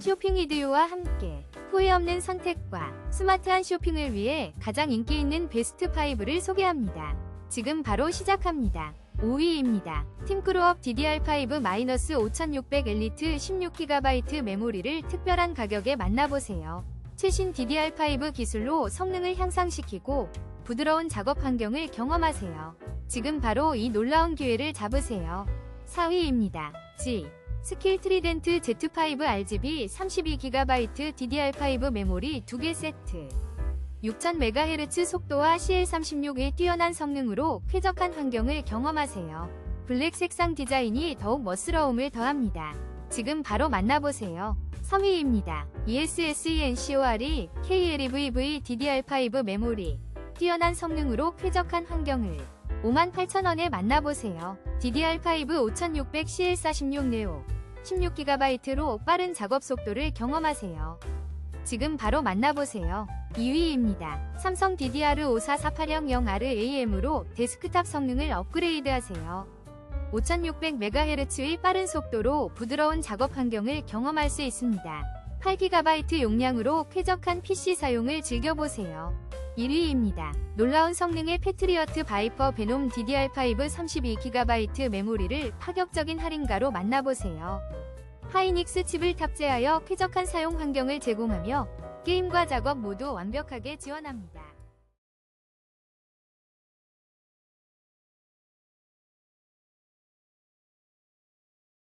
쇼핑 이디오와 함께 후회 없는 선택과 스마트한 쇼핑을 위해 가장 인기 있는 베스트 5를 소개합니다. 지금 바로 시작합니다. 5위입니다. 팀크로업 DDR5-5600 엘리트 16GB 메모리를 특별한 가격에 만나보세요. 최신 DDR5 기술로 성능을 향상시키고 부드러운 작업 환경을 경험하세요. 지금 바로 이 놀라운 기회를 잡으세요. 4위입니다. G 스킬 트리덴트 Z5 RGB 32GB DDR5 메모리 2개 세트 6000MHz 속도와 CL36의 뛰어난 성능으로 쾌적한 환경을 경험하세요. 블랙 색상 디자인이 더욱 멋스러움을 더합니다. 지금 바로 만나보세요. 3위입니다. E ESSENCORE KLEVV DDR5 메모리 뛰어난 성능으로 쾌적한 환경을 58,000원에 만나보세요. DDR5 5600 CL46 네오 16GB로 빠른 작업 속도를 경험하세요. 지금 바로 만나보세요. 2위입니다. 삼성 DDR5448000RAM으로 데스크탑 성능을 업그레이드하세요. 5600MHz의 빠른 속도로 부드러운 작업 환경을 경험할 수 있습니다. 8GB 용량으로 쾌적한 PC 사용을 즐겨보세요. 1위입니다. 놀라운 성능의 패트리어트 바이퍼 베놈 DDR5 32GB 메모리를 파격적인 할인가로 만나보세요. 하이닉스 칩을 탑재하여 쾌적한 사용 환경을 제공하며 게임과 작업 모두 완벽하게 지원합니다.